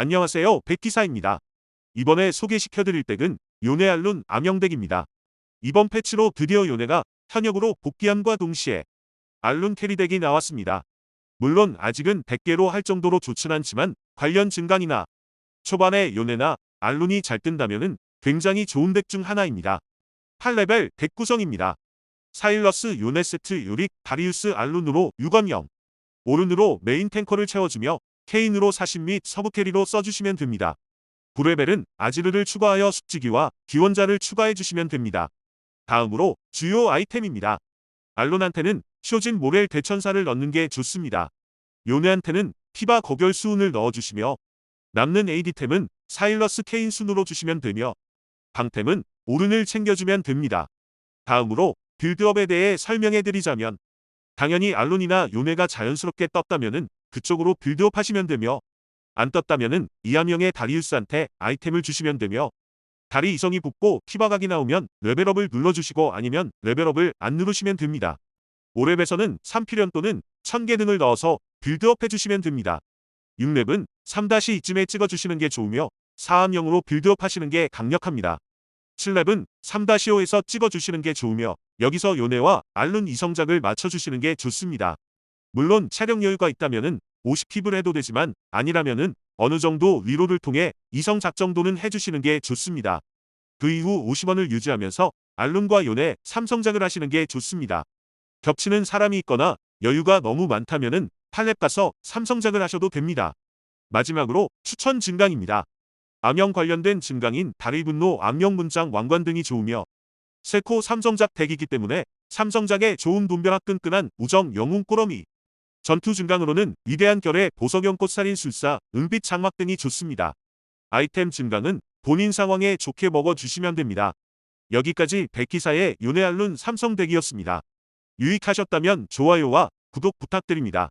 안녕하세요. 백기사입니다. 이번에 소개시켜드릴 덱은 요네 알룬 암영덱입니다. 이번 패치로 드디어 요네가 현역으로 복귀함과 동시에 알룬 캐리덱이 나왔습니다. 물론 아직은 100개로 할 정도로 좋진 않지만 관련 증강이나 초반에 요네나 알룬이 잘 뜬다면 은 굉장히 좋은 덱 중 하나입니다. 8레벨 덱 구성입니다. 사일러스 요네 세트 유릭 다리우스 알룬으로 유건영 오른으로 메인 탱커를 채워주며 케인으로 사신 및 서브 캐리로 써주시면 됩니다. 9레벨은 아지르를 추가하여 숙지기와 기원자를 추가해 주시면 됩니다. 다음으로 주요 아이템입니다. 알론한테는 쇼진 모렐 대천사를 넣는 게 좋습니다. 요네한테는 티바 거결 수운을 넣어주시며 남는 AD템은 사일러스 케인 순으로 주시면 되며 방템은 오른을 챙겨주면 됩니다. 다음으로 빌드업에 대해 설명해드리자면 당연히 알론이나 요네가 자연스럽게 떴다면은 그쪽으로 빌드업 하시면 되며 안 떴다면은 이하명의 다리우스한테 아이템을 주시면 되며 다리 이성이 붙고 티바각이 나오면 레벨업을 눌러주시고 아니면 레벨업을 안 누르시면 됩니다. 5렙에서는 3필연 또는 1000개 등을 넣어서 빌드업 해주시면 됩니다. 6렙은 3-2쯤에 찍어주시는 게 좋으며 4함형으로 빌드업 하시는 게 강력합니다. 7렙은 3-5에서 찍어주시는 게 좋으며 여기서 요네와 알룬 이성작을 맞춰주시는 게 좋습니다. 물론 체력 여유가 있다면은 50킵을 해도 되지만 아니라면은 어느 정도 위로를 통해 이성작 정도는 해주시는 게 좋습니다. 그 이후 50원을 유지하면서 알룬과 요네 삼성작을 하시는 게 좋습니다. 겹치는 사람이 있거나 여유가 너무 많다면은 팔렙 가서 삼성작을 하셔도 됩니다. 마지막으로 추천 증강입니다. 암영 관련된 증강인 다리 분노 암영 문장 왕관 등이 좋으며 세코 삼성작 덱이기 때문에 삼성작의 좋은 분별학 끈끈한 우정 영웅 꾸러미 전투 증강으로는 위대한 결의 보석형 꽃살인 술사 은빛 장막 등이 좋습니다. 아이템 증강은 본인 상황에 좋게 먹어주시면 됩니다. 여기까지 백기사의 요네알룬 삼성덱이었습니다. 유익하셨다면 좋아요와 구독 부탁드립니다.